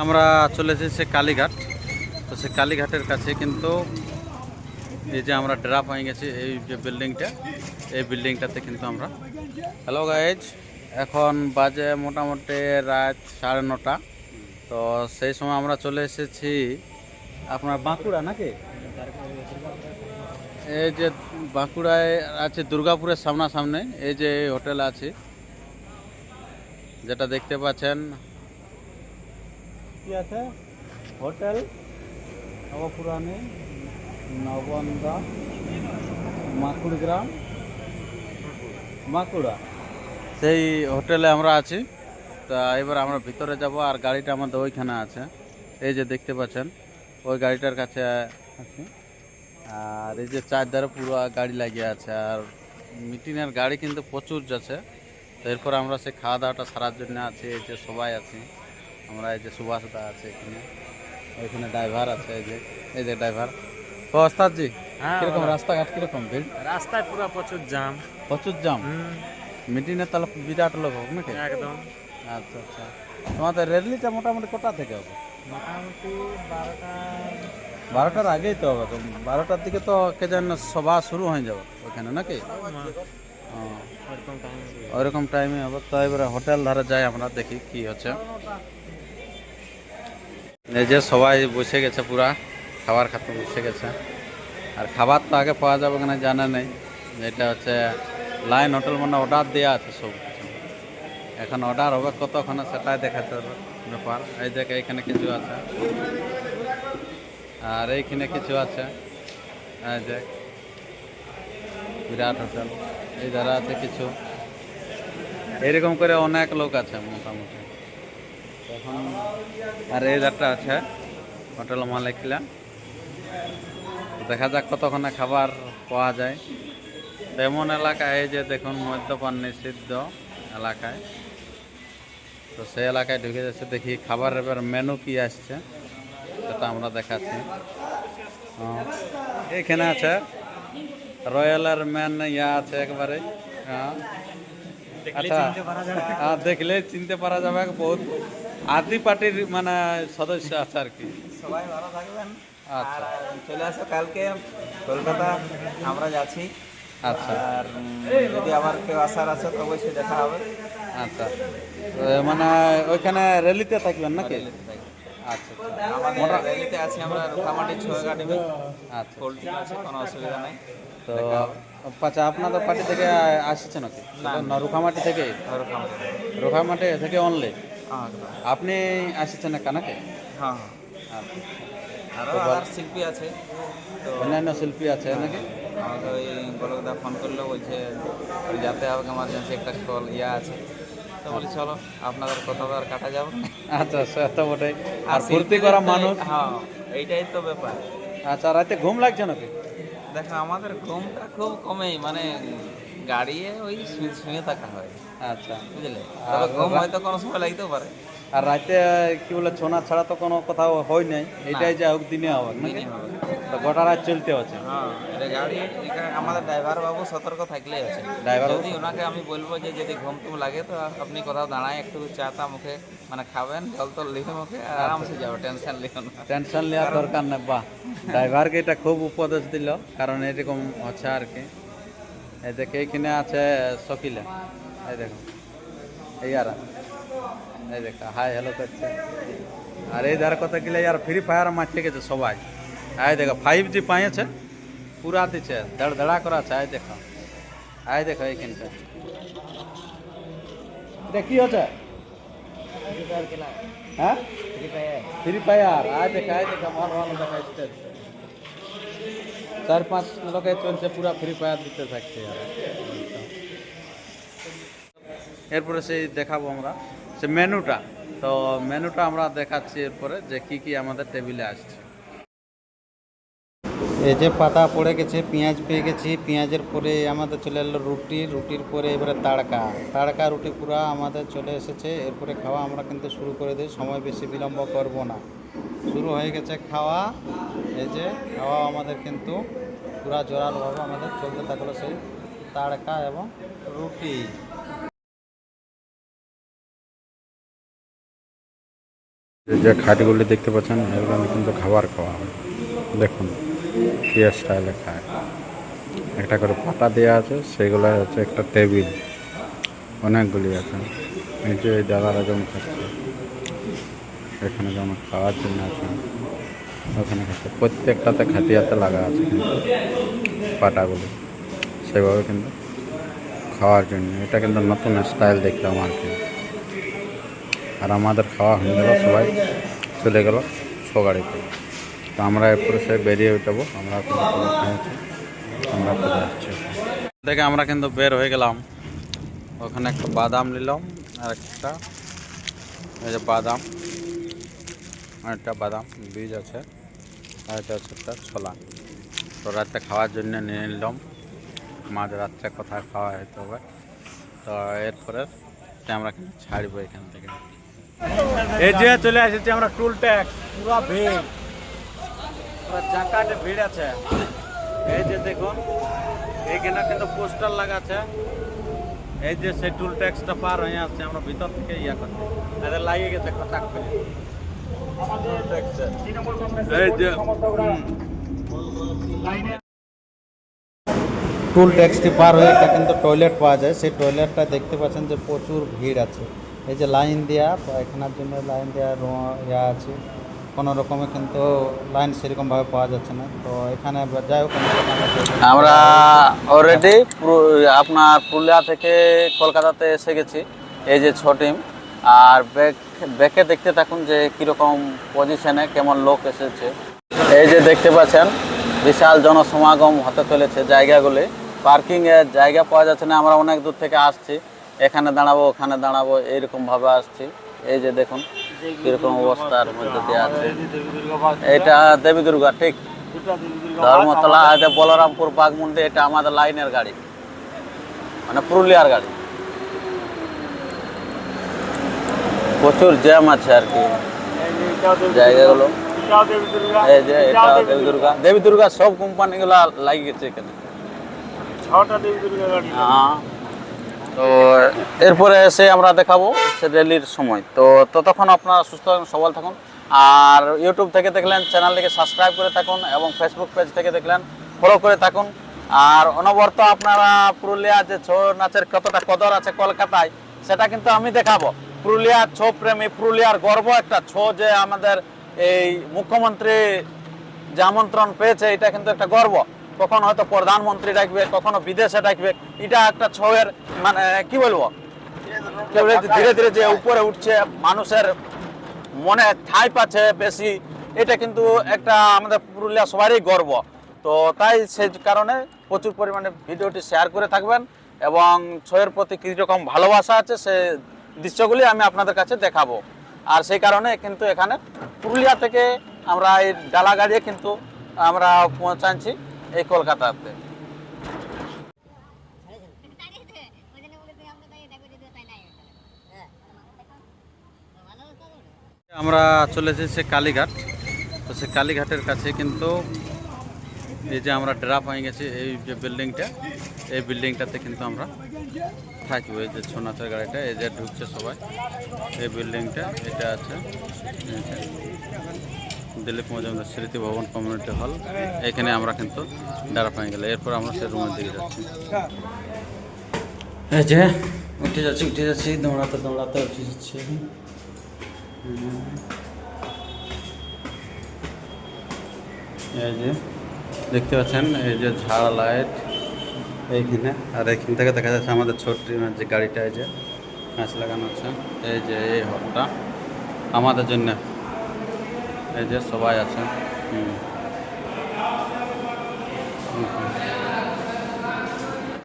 আমরা চলে এসেছি কালীঘাট। তো সে কালীঘাটের কাছে কিন্তু এই যে আমরা ড্রাপ হয়ে গেছি, এই যে বিল্ডিংটা এই বিল্ডিংটাতে কিন্তু আমরা। হ্যালো গাইজ এখন বাজে মোটামুটি রাত সাড়ে নটা। তো সেই সময় আমরা চলে এসেছি আপনার বাঁকুড়া নাকি? এই যে বাঁকুড়ায় আছে, দুর্গাপুরের সামনাসামনি এই যে হোটেল আছে, যেটা দেখতে পাচ্ছেন। কি আছে হোটেল নবপুরানি নবন্দা মাকুড় গ্রাম, মাকুড়া। সেই হোটেলে আমরা আছি। তা এবার আমরা ভিতরে যাব আর গাড়িটা আমাদের ওইখানে আছে। এই যে দেখতে পাচ্ছেন, ওই গাড়িটার কাছে আছে। আর এই যে চারধারে পুরো গাড়ি লাগিয়ে আছে। আর মিটিংয়ের গাড়ি কিন্তু প্রচুর যাচ্ছে। তো এরপর আমরা সে খাওয়া দাওয়াটা সারার জন্য আছি, এই যে সবাই আছি। আমরা এই যে সুভাষ দা আছে এখানে এখানে ড্রাইভার আছে এই যে এই যে ড্রাইভার ও ওস্তাদজি হ্যাঁ, কীরকম রাস্তাঘাট কীরকম ভিড় রাস্তায় পুরো প্রচুর জাম প্রচুর জাম মিটিংয়ে তাহলে বিরাট লোক হোক নাকি? একদম। আচ্ছা আচ্ছা। তোমাদের রেলিটা মোটামুটি কোটা থেকে হবে? মোটামুটি বারোটা বারোটার আগেই তো হবে বারোটার দিকে তো কে যেন সভা শুরু হয়ে যাবে ওখানে নাকি? ওইরকম টাইমে হবে তো এবারে হোটেল ধারে যাই আমরা দেখি কি হচ্ছে। যে সবাই বসে গেছে পুরা, খাবার খাতে বসে গেছে। আর খাবার তো আগে পাওয়া যাবে কিনা জানা নেই। এটা হচ্ছে লাইন হোটেল মানে অর্ডার দেওয়া আছে সব। এখন অর্ডার হবে কতক্ষণে সেটাই দেখাতে ব্যাপার। এই দেখে এখানে কিছু আছে। আর এইখানে কিছু আছে। এই যে বিরাট হোটেল এই ধারা আছে কিছু। এরকম করে অনেক লোক আছে মোটামুটি। আর এই ধারটা আছে হোটেল মালিকলা। দেখা যাক কতক্ষণে খাবার পাওয়া যায়। তো এমন এলাকায় এই যে দেখুন মদ্যপান নিষিদ্ধ এলাকায়। তো সেই এলাকায় ঢুকে যাচ্ছে দেখি খাবারের এবার মেনু কি আসছে সেটা আমরা দেখাচ্ছি। এইখানে আছে রয়্যালের মেন ইয়া আছে একবারে। হ্যাঁ আচ্ছা দেখলে চিনতে পারা যাবে বহুত আদি পার্টির মানে সদস্য আছে আর কি। সবাই ভালো থাকবেন। আচ্ছা। আর চলে আসো কালকে কলকাতা আমরা যাচ্ছি। আচ্ছা। আর যদি আবার কেউ আসার আছে তো অবশ্যই দেখা হবে। আচ্ছা। মানে ওইখানে রেলিতে থাকবেন নাকি? আচ্ছা আমাদের র্যালিতে আছি আমরা রুখামাটি ছয় একাডেমি আচ্ছা। ফুল টিম আছে কোনো অসুবিধা নেই। তো আচ্ছা আপনাদের পার্টি থেকে আসছে নাকি? না রুখামাটি থেকে রুখামাটি থেকে অনলি আপনি আসছেন একা নাকি হ্যাঁ আচ্ছা। আরও আদার শিল্পী আছে। তো অন্যান্য শিল্পী আছে নাকি? আমাকে ওই গোলকদা ফোন করল বলছে যাতে হবে এমার্জেন্সি একটা কল ইয়া আছে। তো বলি চলো আপনাদের কথা তো আর কাটা যাবে। আচ্ছা সে তো বটেই। আর ফুর্তি করা মানুষ। হ্যাঁ এইটাই তো ব্যাপার। আচ্ছা রাতে ঘুম লাগছে নাকি? দেখো আমাদের ঘুমটা খুব কমেই মানে গাড়িয়ে ওই শুয়ে থাকা হয়। আচ্ছা। বুঝলে? তবে ঘুম হয়তো কোনো সময় লাগতেও পারে। আর রাতে কি বলে ছোনা ছাড়া তো কোনো কোথাও হয় নাই। এটাই যা হোক দিনে হবে তো গোটা রাত চলতে হচ্ছে হ্যাঁ গাড়ি এখানে আমাদের ড্রাইভার বাবু সতর্ক থাকলেই আছে। ড্রাইভার যদি ওনাকে আমি বলব যে যদি ঘুম টুম লাগে তো আপনি কোথাও দাঁড়ায় একটু চা টা মুখে মানে খাবেন জল টল লিখে মুখে আরামসে যাবে টেনশন লিখো না। টেনশন নেওয়ার দরকার নেই বাহ। ড্রাইভারকে এটা খুব উপদেশ দিল কারণ এরকম হচ্ছে আর কি। এই দেখে এইখানে আছে শকিলা এই দেখো এই আর এই দেখো হাই হ্যালো করছে। আর এই ধারে কথা গেলে আর ফ্রি ফায়ার মারতে গেছে সবাই। আয় দেখো ফাইভ জি পাইছে পুরা দিচ্ছে ধড় ধড়া করা আছে আয় দেখো। আয় দেখো এইখানটা। এটা কি হচ্ছে? হ্যাঁ? ফ্রি ফায়ার আয় দেখা আয় দেখা ভালো ভালো দেখা চার পাঁচ লোকে চলছে, পুরা ফ্রি ফায়ার দিতে থাকছে এরপরে সেই দেখাবো আমরা। সে মেনুটা, তো মেনুটা আমরা দেখাচ্ছি এরপরে যে কি কি আমাদের টেবিলে আসছে। এই যে পাতা পড়ে গেছে, পেঁয়াজ পেয়ে গেছি, পেঁয়াজের পরে আমাদের চলে এলো রুটি, রুটির পরে এবারে তাড়কা। তাড়কা রুটি পুরা আমাদের চলে এসেছে, এরপরে খাওয়া আমরা কিন্তু শুরু করে দিই, সময় বেশি বিলম্ব করব না। শুরু হয়ে গেছে খাওয়া, এই যে খাওয়া আমাদের কিন্তু পুরা জোরালভাবে আমাদের চলতে থাকল সেই তাড়কা এবং রুটি। যে খাটগুলি দেখতে পাচ্ছেন, এগুলো কিন্তু খাবার খাওয়া। দেখুন। কি স্টাইলে খায়? একটা করে পাতা দেওয়া আছে, সেগুলো হচ্ছে একটা টেবিল। অনেকগুলি আছে। এই যে এই দাদারা যেমন খাচ্ছে। এখানে যেমন খাওয়ার জন্য আছে, ওখানে খাচ্ছে। প্রত্যেকটাতে খাটিয়াতে লাগা আছে কিন্তু পাটাগুলি। সেভাবে কিন্তু খাওয়ার জন্য। এটা কিন্তু নতুন স্টাইল দেখলাম আর কি। আর আমাদের খাওয়া হয়ে গেল, সবাই চলে গেল ছ গাড়িতে তো আমরা এরপরে সে বেরিয়ে যাব। আমরা আমরা আসছি দেখে আমরা কিন্তু বের হয়ে গেলাম। ওখানে একটা বাদাম নিলাম আর একটা, এই যে বাদাম। আর একটা বাদাম, বীজ আছে। আর এটা হচ্ছে একটা ছোলা। তো রাত্রে খাওয়ার জন্য নিয়ে নিলাম। মাঝ রাত্রে কোথায় খাওয়া যেতে হবে। তো এরপরে আমরা কিন্তু ছাড়বো এখান থেকে। এই যে চলে এসেছি আমরা টুল ট্যাক্স পুরো ভিড় জাকাটে ভিড় আছে। এই যে দেখুন, এইখানে কিন্তু পোস্টার লাগাছে এই যে সেই টুল ট্যাক্সটা পার হয়ে আসছে আমরা ভিতর থেকে ইয়া করছি। এদের লাগিয়ে গেছে কটাক করে। এই যে টুল ট্যাক্সটি পার হয়ে একটা কিন্তু টয়লেট পাওয়া যায়। সেই টয়লেটটা দেখতে পাচ্ছেন যে প্রচুর ভিড় আছে। এই যে লাইন দেওয়া পায়খানার জন্য লাইন দেওয়া ইয়া আছে। কোনো রকমে কিন্তু লাইন সেরকমভাবে পাওয়া যাচ্ছে না। তো এখানে যাই হোক, আমরা অলরেডি আপনার পুরুলিয়া থেকে কলকাতাতে এসে গেছি, এই যে ছ টিম আর ব্যাক ব্যাকে দেখতে থাকুন যে কীরকম পজিশনে কেমন লোক এসেছে। এই যে দেখতে পাচ্ছেন, বিশাল জনসমাগম হতে চলেছে জায়গাগুলি। পার্কিংয়ের জায়গা পাওয়া যাচ্ছে না, আমরা অনেক দূর থেকে আসছি। এখানে দাঁড়াবো, ওখানে দাঁড়াবো, এইরকমভাবে আসছি। এই যে দেখুন কীরকম অবস্থার মধ্যে দিয়ে আছে। এটা দেবী দুর্গা ঠিক? ধর্মতলা এটা বলরামপুর বাগমুন্ডি এটা আমাদের লাইনের গাড়ি। মানে পুরুলিয়ার গাড়ি। প্রচুর জ্যাম আছে আর কি। জায়গাগুলো। এই যে এটা দেবী দুর্গা। দেবী দুর্গা সব কোম্পানিগুলো লাগিয়ে গেছে এখানে। ছটা দেবী দুর্গা গাড়ি। হ্যাঁ। তো এরপরে এসে আমরা দেখাবো সে র্যালির সময়। তো ততক্ষণ আপনারা সুস্থ থাকুন, সবল থাকুন। আর ইউটিউব থেকে দেখলেন, চ্যানেলটিকে সাবস্ক্রাইব করে থাকুন এবং ফেসবুক পেজ থেকে দেখলেন ফলো করে থাকুন। আর অনবরত আপনারা পুরুলিয়া যে ছৌ নাচের কতটা কদর আছে কলকাতায়, সেটা কিন্তু আমি দেখাবো। পুরুলিয়ার ছৌ প্রেমী, পুরুলিয়ার গর্ব একটা ছৌ যে আমাদের এই মুখ্যমন্ত্রী যে আমন্ত্রণ পেয়েছে, এটা কিন্তু একটা গর্ব। কখনো হয়তো প্রধানমন্ত্রী ডাকবে, কখনো বিদেশে ডাকবে, এটা একটা ছয়ের মানে কি বলব? ধীরে ধীরে যে উপরে উঠছে, মানুষের মনে ঠাঁই পাচ্ছে বেশি, এটা কিন্তু একটা আমাদের পুরুলিয়া সবারই গর্ব। তো তাই সেই কারণে প্রচুর পরিমাণে ভিডিওটি শেয়ার করে থাকবেন এবং ছয়ের প্রতি কীরকম ভালোবাসা আছে, সে দৃশ্যগুলি আমি আপনাদের কাছে দেখাবো। আর সেই কারণে কিন্তু এখানে পুরুলিয়া থেকে আমরা এই ডালা গাড়িয়ে কিন্তু আমরা পৌঁছাচ্ছি। এই কলকাতাতে আমরা চলে এসেছি কালীঘাট। তো সে কালীঘাটের কাছে কিন্তু এই যে আমরা ড্রাপ হয়ে গেছি, এই যে বিল্ডিংটা এই বিল্ডিংটাতে কিন্তু আমরা থাকব এই যে ছৌ নাচের গাড়িটা, এই যে ঢুকছে সবাই। এই বিল্ডিংটা এটা আছে দিলীপ মজুমদার স্মৃতি ভবন কমিউনিটি হল। এখানে আমরা কিন্তু দাঁড়া পাই গেলে। এরপর আমরা সে রুমের দিকে যাচ্ছি। এই যে, উঠে যাচ্ছি উঠে যাচ্ছি। দৌড়াতে দৌড়াতে উঠে যাচ্ছি এই যে, দেখতে পাচ্ছেন, এই যে ঝাড় লাইট এইখানে। আর এইখান থেকে দেখা যাচ্ছে আমাদের ছোট যে গাড়িটা, এই যে কাঁচ লাগানো আছে। এই যে, এই হলটা আমাদের জন্য এই যে সবাই আছে হুম।